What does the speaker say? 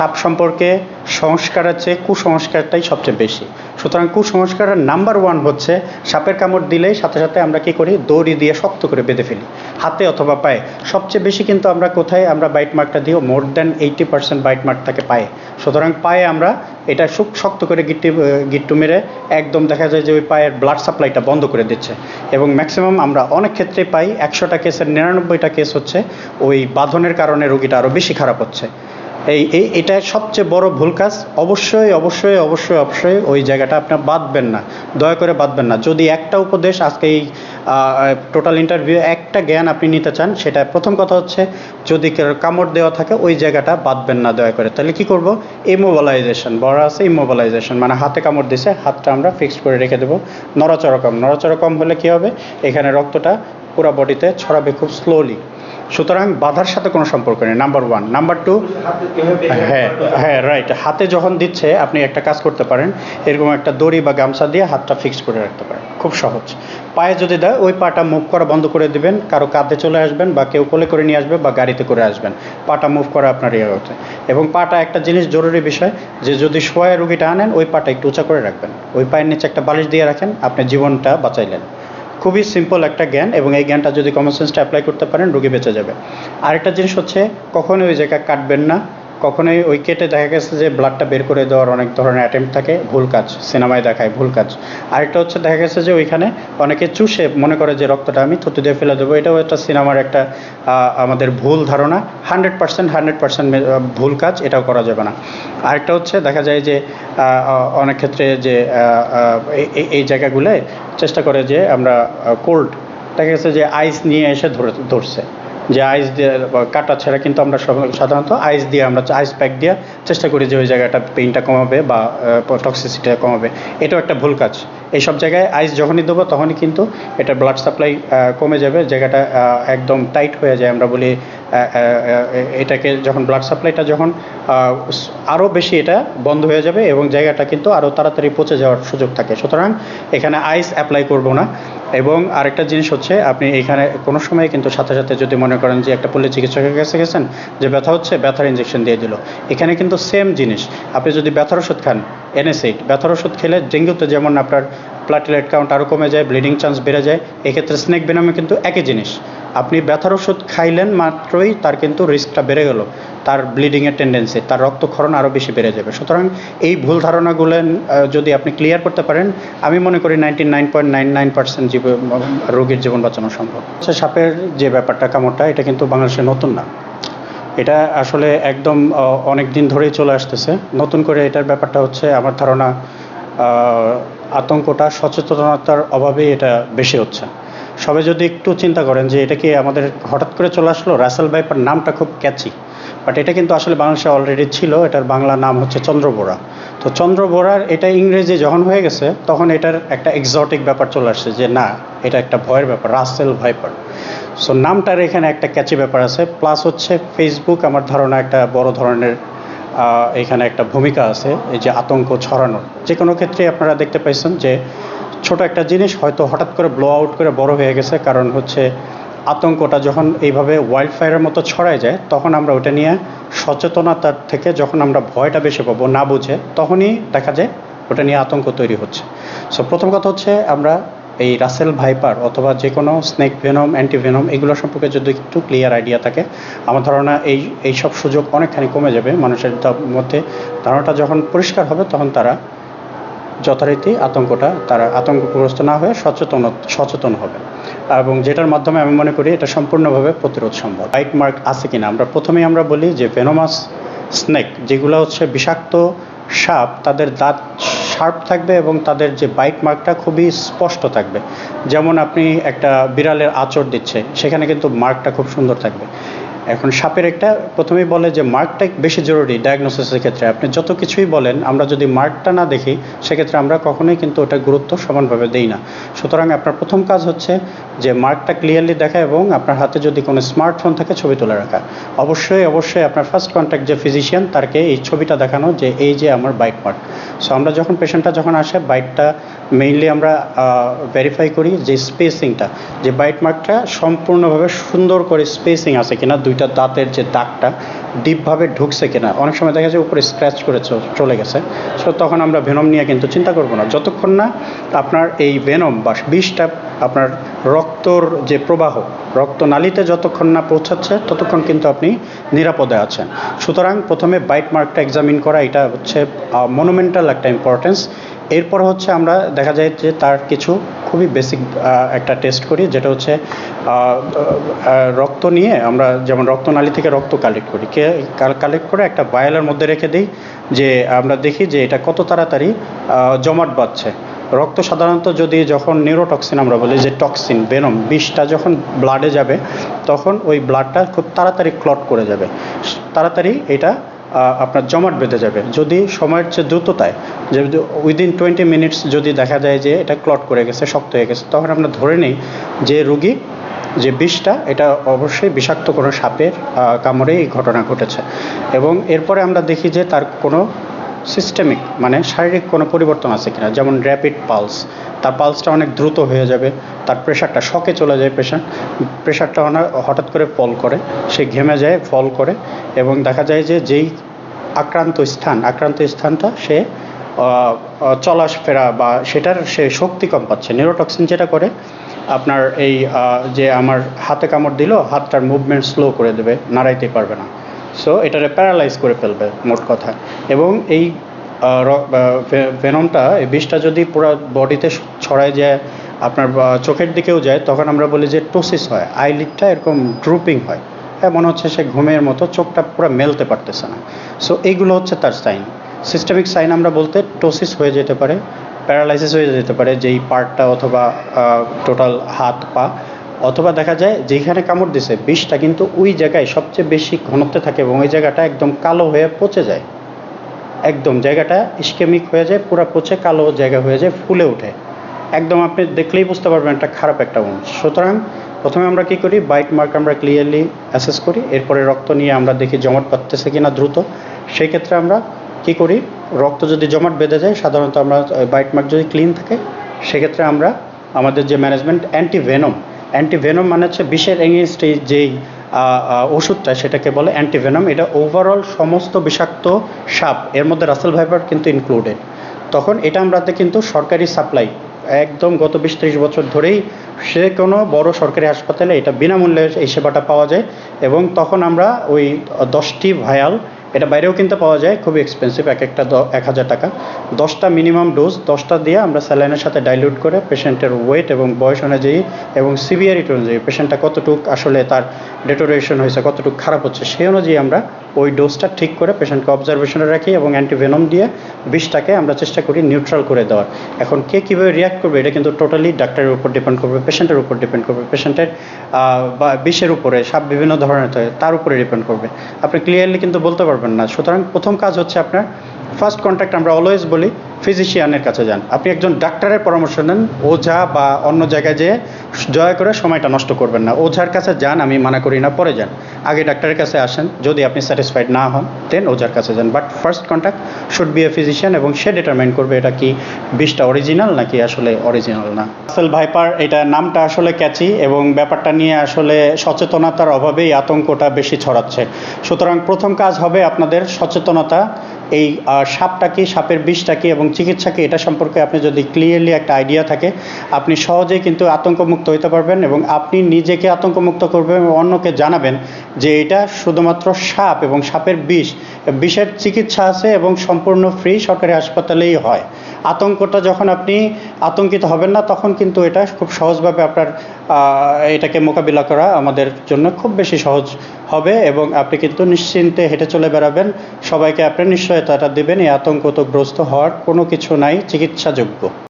সাপ সম্পর্কে সংস্কারের চেয়ে কুসংস্কারটাই সবচেয়ে বেশি। সুতরাং কুসংস্কারের নাম্বার ওয়ান হচ্ছে, সাপের কামড় দিলেই সাথে সাথে আমরা কি করি? দড়ি দিয়ে শক্ত করে বেঁধে ফেলি। হাতে অথবা পায়ে। সবচেয়ে বেশি কিন্তু আমরা কোথায়? আমরা বাইট মার্কটা দিও more than eighty percent bite mark থাকে পায়ে। সুতরাং পায়ে আমরা এটা সুখ শক্ত করে গিট্টি গিট্টু মেরে একদম দেখা যায় যে ওই পায়ের ব্লাড সাপ্লাইটা বন্ধ করে দিচ্ছে। এবং ম্যাক্সিমাম আমরা অনেক ক্ষেত্রে পাই, একশোটা কেসের নিরানব্বইটা কেস হচ্ছে, ওই বাঁধনের কারণে রোগীটা আরও বেশি খারাপ হচ্ছে। এই এই, এটা সবচেয়ে বড় ভুল কাজ। অবশ্যই অবশ্যই অবশ্যই অবশ্যই ওই জায়গাটা আপনার বাঁধবেন না। দয়া করে বাঁধবেন না। যদি একটা উপদেশ আজকে এই টোটাল ইন্টারভিউ একটা জ্ঞান আপনি নিতে চান, সেটা প্রথম কথা হচ্ছে যদি কামড় দেওয়া থাকে, ওই জায়গাটা বাঁধবেন না দয়া করে। তাহলে কি করব? ইমোবালাইজেশন বড় আছে ইমোবালাইজেশন মানে হাতে কামড় দিছে, হাতটা আমরা ফিক্সড করে রেখে দেবো। নড়াচড়া কম। নড়াচড়া কম হলে কি হবে? এখানে রক্তটা পুরো বডিতে ছড়াবে খুব স্লোলি সুতরাং বাধার সাথে কোনো সম্পর্ক নেই। নাম্বার ওয়ান নাম্বার টু হ্যাঁ হ্যাঁ রাইট হাতে যখন দিচ্ছে, আপনি একটা কাজ করতে পারেন, এরকম একটা দড়ি বা গামছা দিয়ে হাতটা ফিক্সড করে রাখতে পারেন। খুব সহজ। পায়ে যদি দেয়, ওই পাটা মুভ করা বন্ধ করে দিবেন, কারও কাঁধে চলে আসবেন বা কেউ কোলে করে নিয়ে আসবে বা গাড়িতে করে আসবেন। পাটা মুভ করা আপনার ইয়ে হচ্ছে। এবং পাটা একটা জিনিস জরুরি বিষয়, যে যদি শোয়া রুগীটা আনেন, ওই পাটা একটু উঁচা করে রাখবেন। ওই পায়ের নিচে একটা বালিশ দিয়ে রাখেন, আপনি জীবনটা বাঁচাইলেন। খুবই সিম্পল একটা জ্ঞান এবং এই জ্ঞানটা যদি কমন সেন্সটা অ্যাপ্লাই করতে পারেন, রোগী বেঁচে যাবে। আরেকটা জিনিস হচ্ছে, কখনোই ওই জায়গা কাটবেন না। কখনোই ওই কেটে দেখা গেছে যে ব্লাডটা বের করে দেওয়ার অনেক ধরনের অ্যাটেম্প থাকে, ভুল কাজ, সিনেমায় দেখায় ভুল কাজ। আরেকটা হচ্ছে দেখা গেছে যে ওইখানে অনেকে চুষে মনে করে যে রক্তটা আমি থুতু দিয়ে ফেলে দেবো। এটাও একটা সিনেমার একটা আমাদের ভুল ধারণা। হান্ড্রেড পার্সেন্ট হান্ড্রেড পার্সেন্ট ভুল কাজ, এটাও করা যাবে না। আরেকটা হচ্ছে দেখা যায় যে অনেক ক্ষেত্রে যে এই জায়গাগুলোয় চেষ্টা করে যে আমরা কোল্ড দেখা গেছে যে আইস নিয়ে এসে ধরে, ধরছে। যে আইস দিয়ে কাটা ছাড়া কিন্তু আমরা সাধারণত আইস দিয়ে আমরা আইস প্যাক দিয়ে চেষ্টা করি যে ওই জায়গাটা পেইনটা কমাবে বা টক্সিসিটিটা কমাবে। এটাও একটা ভুল কাজ। এই সব জায়গায় আইস যখনই দেবো তখনই কিন্তু এটা ব্লাড সাপ্লাই কমে যাবে, জায়গাটা একদম টাইট হয়ে যায় আমরা বলি এটাকে যখন ব্লাড সাপ্লাইটা যখন আরও বেশি এটা বন্ধ হয়ে যাবে এবং জায়গাটা কিন্তু আরও তাড়াতাড়ি পচে যাওয়ার সুযোগ থাকে। সুতরাং এখানে আইস অ্যাপ্লাই করব না। এবং আরেকটা জিনিস হচ্ছে, আপনি এখানে কোনো সময় কিন্তু সাথে সাথে যদি মনে করেন যে একটা পল্লী চিকিৎসকের কাছে গেছেন, যে ব্যথা হচ্ছে, ব্যথার ইঞ্জেকশন দিয়ে দিল। এখানে কিন্তু সেম জিনিস। আপনি যদি ব্যথার ওষুধ খান এনএসএইট ব্যথার ওষুধ খেলে ডেঙ্গুতে যেমন আপনার প্লাটিলেট কাউন্ট আরও কমে যায় ব্লিডিং চান্স বেড়ে যায়, এক্ষেত্রে স্নেক বেনামে কিন্তু একই জিনিস। আপনি ব্যথার ওষুধ খাইলেন মাত্রই তার কিন্তু রিস্কটা বেড়ে গেল। তার ব্লিডিংয়ের টেন্ডেন্সি তার রক্তক্ষরণ আরও বেশি বেড়ে যাবে। সুতরাং এই ভুল ধারণাগুলো যদি আপনি ক্লিয়ার করতে পারেন, আমি মনে করি ninety nine point nine nine percent রোগীর জীবন বাঁচানো সম্ভব। আচ্ছা সাপের যে ব্যাপারটা, কামড়টা, এটা কিন্তু বাংলাদেশে নতুন না। এটা আসলে একদম অনেক দিন ধরেই চলে আসতেছে। নতুন করে এটার ব্যাপারটা হচ্ছে, আমার ধারণা আতঙ্কটা, সচেতনতার অভাবেই এটা বেশি হচ্ছে। সবাই যদি একটু চিন্তা করেন যে এটা কি আমাদের হঠাৎ করে চলে আসলো? রাসেল ভাইপার নামটা খুব ক্যাচি বাট এটা কিন্তু আসলে বাংলাদেশে অলরেডি ছিল, এটার বাংলা নাম হচ্ছে চন্দ্রবোরা। তো চন্দ্রবোরার এটা ইংরেজি যখন হয়ে গেছে, তখন এটার একটা এক্সটিক ব্যাপার চলে আসছে যে, না, এটা একটা ভয়ের ব্যাপার রাসেল ভাইপার সো নামটার এখানে একটা ক্যাচি ব্যাপার আছে প্লাস হচ্ছে ফেসবুক আমার ধারণা একটা বড় ধরনের এখানে একটা ভূমিকা আছে, এই যে আতঙ্ক ছড়ানোর। যে কোনো ক্ষেত্রে আপনারা দেখতে পাইছেন যে, ছোট একটা জিনিস হয়তো হঠাৎ করে ব্লো আউট করে বড় হয়ে গেছে, কারণ হচ্ছে আতঙ্কটা যখন এইভাবে ওয়াইল্ড ফায়ারের মতো ছড়ায় যায়, তখন আমরা ওটা নিয়ে সচেতনতার থেকে যখন আমরা ভয়টা বেশি পাবো, না বুঝে, তখনই দেখা যায় ওটা নিয়ে আতঙ্ক তৈরি হচ্ছে। সো প্রথম কথা হচ্ছে আমরা এই রাসেল ভাইপার অথবা যে কোনো স্নেক ভেনম অ্যান্টিভেনম এগুলো সম্পর্কে যদি একটু ক্লিয়ার আইডিয়া থাকে, আমার ধারণা এই, এইসব সুযোগ অনেকখানি কমে যাবে। মানুষের মধ্যে ধারণাটা যখন পরিষ্কার হবে, তখন তারা যথারীতি আতঙ্কটা তারা আতঙ্কগ্রস্ত না হয়ে সচেতন সচেতন হবে। এবং যেটার মাধ্যমে আমি মনে করি এটা সম্পূর্ণভাবে প্রতিরোধ সম্ভব। বাইট মার্ক আছে কিনা? আমরা প্রথমেই আমরা বলি যে ভেনোমাস স্নেক যেগুলো হচ্ছে বিষাক্ত সাপ, তাদের দাঁত শার্প থাকবে এবং তাদের যে বাইট মার্কটা খুবই স্পষ্ট থাকবে। যেমন আপনি একটা বিড়ালের আঁচড় দিচ্ছে, সেখানে কিন্তু মার্কটা খুব সুন্দর থাকবে। এখন সাপের একটা, প্রথমেই বলে যে মার্কটা বেশি জরুরি ডায়াগনোসিসের ক্ষেত্রে। আপনি যত কিছুই বলেন, আমরা যদি মার্কটা না দেখি, সেক্ষেত্রে আমরা কখনোই কিন্তু ওটা গুরুত্ব সমানভাবে দেই না। সুতরাং আপনার প্রথম কাজ হচ্ছে যে মার্কটা ক্লিয়ারলি দেখা এবং আপনার হাতে যদি কোনো স্মার্টফোন থাকে, ছবি তুলে রাখা। অবশ্যই অবশ্যই আপনার ফার্স্ট কন্ট্যাক্ট যে ফিজিশিয়ান তাকে এই ছবিটা দেখানো যে এই যে আমার বাইট মার্ক সো আমরা যখন পেশেন্টটা যখন আসে বাইটটা মেইনলি আমরা ভেরিফাই করি যে স্পেসিংটা যে বাইট মার্কটা সম্পূর্ণভাবে সুন্দর করে স্পেসিং আছে কিনা দুইটা দাঁতের যে দাগটা ডিপভাবে ঢুকছে কিনা, অনেক সময় দেখা যায় উপরে স্ক্র্যাচ করে চলে গেছে। সো তখন আমরা ভেনম নিয়ে কিন্তু চিন্তা করব না। যতক্ষণ না আপনার এই ভেনম বা বিষটা আপনার রক্তর যে প্রবাহ, রক্তনালীতে যতক্ষণ না পৌঁছাচ্ছে, ততক্ষণ কিন্তু আপনি নিরাপদে আছেন। সুতরাং প্রথমে বাইট মার্কটা এক্সামিন করা, এটা হচ্ছে মনুমেন্টাল একটা ইম্পর্টেন্স এরপর হচ্ছে আমরা দেখা যায় যে তার কিছু খুবই বেসিক একটা টেস্ট করি, যেটা হচ্ছে রক্ত নিয়ে আমরা যেমন রক্তনালী থেকে রক্ত কালেক্ট করি। কালেক্ট করে একটা বায়ালের মধ্যে রেখে দিই, যে আমরা দেখি যে এটা কত তাড়াতাড়ি জমাট বাঁধছে। রক্ত সাধারণত যদি যখন নিউরোটক্সিন আমরা বলি, যে টক্সিন বেনম বিষটা যখন ব্লাডে যাবে, তখন ওই ব্লাডটা খুব তাড়াতাড়ি ক্লট করে যাবে। তাড়াতাড়ি এটা আপনার জমাট বেঁধে যাবে। যদি সময়ের চেয়ে দ্রুততায়, যে উইদিন টোয়েন্টি মিনিটস যদি দেখা যায় যে এটা ক্লট করে গেছে, শক্ত হয়ে গেছে, তখন আমরা ধরে নিই যে রুগী, যে বিষটা, এটা অবশ্যই বিষাক্ত কোনো সাপের কামড়ে এই ঘটনা ঘটেছে। এবং এরপরে আমরা দেখি যে তার কোনো সিস্টেমিক মানে শারীরিক কোনো পরিবর্তন আছে কিনা? যেমন র্যাপিড পালস তার পালসটা অনেক দ্রুত হয়ে যাবে তার প্রেশারটা শকে চলে যায় প্রেশার প্রেশারটা হঠাৎ করে ফল করে সে ঘেমে যায় ফল করে এবং দেখা যায় যে যেই আক্রান্ত স্থান আক্রান্ত স্থানটা সে আহ, ফেরা বা সেটার সে শক্তি কম পাচ্ছে। নিউরোটক্সিন যেটা করে আপনার এই যে আমার হাতে কামড় দিল হাতটার মুভমেন্ট স্লো করে দেবে নাড়াইতে পারবে না। সো এটারে প্যারালাইজ করে ফেলবে, মোট কথা। এবং এই ভেনমটা, এই বিষটা যদি পুরো বডিতে ছড়ায় যায়, আপনার চোখের দিকেও যায়, তখন আমরা বলি যে টোসিস হয়। আইলিডটা এরকম ড্রুপিং হয়। হ্যাঁ মনে হচ্ছে সে ঘুমের মতো, চোখটা পুরো মেলতে পারতেছে না। সো এইগুলো হচ্ছে তার সাইন সিস্টেমিক সাইন আমরা বলতে টোসিস হয়ে যেতে পারে প্যারালাইসিস হয়ে যেতে পারে, যেই পার্টটা অথবা টোটাল হাত পা অথবা দেখা যায় যেখানে কামড় দিছে, বিষটা কিন্তু ওই জায়গায় সবচেয়ে বেশি ঘনত্বে থাকে এবং ওই জায়গাটা একদম কালো হয়ে পচে যায়। একদম জায়গাটা ইস্কেমিক হয়ে যায়, পুরো পচে কালো জায়গা হয়ে যায়, ফুলে ওঠে। একদম আপনি দেখলেই বুঝতে পারবেন একটা খারাপ একটা উন্স সুতরাং প্রথমে আমরা কি করি? বাইট মার্ক আমরা ক্লিয়ারলি অ্যাসেস করি। এরপরে রক্ত নিয়ে আমরা দেখি জমাট পাচ্ছে কিনা দ্রুত। সেই ক্ষেত্রে আমরা কি করি? রক্ত যদি জমাট বেঁধে যায়, সাধারণত আমরা বাইট মার্ক যদি ক্লিন থাকে, সেক্ষেত্রে আমরা আমাদের যে ম্যানেজমেন্ট অ্যান্টিভেনম অ্যান্টিভেনম মানে হচ্ছে বিষের এগেনস্ট যেই ওষুধটা সেটাকে বলে অ্যান্টিভেনম। এটা ওভারঅল সমস্ত বিষাক্ত সাপ, এর মধ্যে রাসেল ভাইবার কিন্তু ইনক্লুডেড তখন এটা আমরাতে কিন্তু সরকারি সাপ্লাই একদম গত বিশ ত্রিশ বছর ধরেই সে কোনো বড় সরকারি হাসপাতালে এটা বিনামূল্যে এই সেবাটা পাওয়া যায় এবং তখন আমরা ওই দশটি ভায়াল এটা বাইরেও কিনতে পাওয়া যায়, খুবই এক্সপেন্সিভ এক একটা এক হাজার টাকা। দশটা মিনিমাম ডোজ দশটা দিয়ে আমরা স্যালাইনের সাথে ডাইলিউট করে পেশেন্টের ওয়েট এবং বয়স অনুযায়ী এবং সিভিয়ারিটি অনুযায়ী পেশেন্টটা কতটুক আসলে তার ডেটোরেশন হয়েছে, কতটুকু খারাপ হচ্ছে, সেই অনুযায়ী আমরা ওই ডোজটা ঠিক করে পেশেন্টকে অবজারভেশনে রাখি এবং অ্যান্টিভেনম দিয়ে বিষটাকে আমরা চেষ্টা করি নিউট্রাল করে দেওয়ার। এখন কে কীভাবে রিয়াক্ট করবে, এটা কিন্তু টোটালি ডাক্তারের উপর ডিপেন্ড করবে পেশেন্টের উপর ডিপেন্ড করবে পেশেন্টের বা বিষের উপরে সাপ বিভিন্ন ধরনের, তার উপরে ডিপেন্ড করবে। আপনি ক্লিয়ারলি কিন্তু বলতে পারবেন না। সুতরাং প্রথম কাজ হচ্ছে আপনার ফার্স্ট কন্ট্যাক্ট আমরা অলওয়েজ বলি। ফিজিশিয়ানের কাছে যান। আপনি একজন ডাক্তারের পরামর্শ নেন, ওঝা বা অন্য জায়গায় যেয়ে দয়া করে সময়টা নষ্ট করবেন না। ওঝার কাছে যান, আমি মানা করি না, পরে যান। আগে ডাক্তারের কাছে আসেন, যদি আপনি স্যাটিসফাইড না হন দেন ওঝার কাছে যান। But first contact should be a physician এবং সে ডিটারমাইন করবে এটা কি বিষটা অরিজিনাল নাকি আসলে অরিজিনাল না। আসল ভাইপার এটা নামটা আসলে ক্যাচি এবং ব্যাপারটা নিয়ে আসলে সচেতনতার অভাবেই আতঙ্কটা বেশি ছড়াচ্ছে। সুতরাং প্রথম কাজ হবে আপনাদের সচেতনতা এই আহ, সাপটা কি সাপের বিষটা কি এবং চিকিৎসা কি এটা সম্পর্কে আপনি যদি ক্লিয়ারলি একটা আইডিয়া থাকে আপনি সহজেই কিন্তু আতঙ্কমুক্ত হতে পারবেন এবং আপনি নিজেকে আতঙ্কমুক্ত করবেন এবং অন্যকে জানাবেন যে এটা শুধুমাত্র সাপ এবং সাপের বিষ। বিষের চিকিৎসা আছে এবং সম্পূর্ণ ফ্রি সরকারি হাসপাতালেই হয়। আতঙ্কটা যখন আপনি আতঙ্কিত হবেন না তখন কিন্তু এটা খুব সহজভাবে আপনার এটাকে মোকাবিলা করা আমাদের জন্য খুব বেশি সহজ হবে এবং আপনি কিন্তু নিশ্চিন্তে হেঁটে চলে বেড়াবেন। সবাইকে আপনি নিশ্চয়তাটা দেবেন, এই আতঙ্কতগ্রস্ত হওয়ার কোনো কিছু নাই, চিকিৎসাযোগ্য।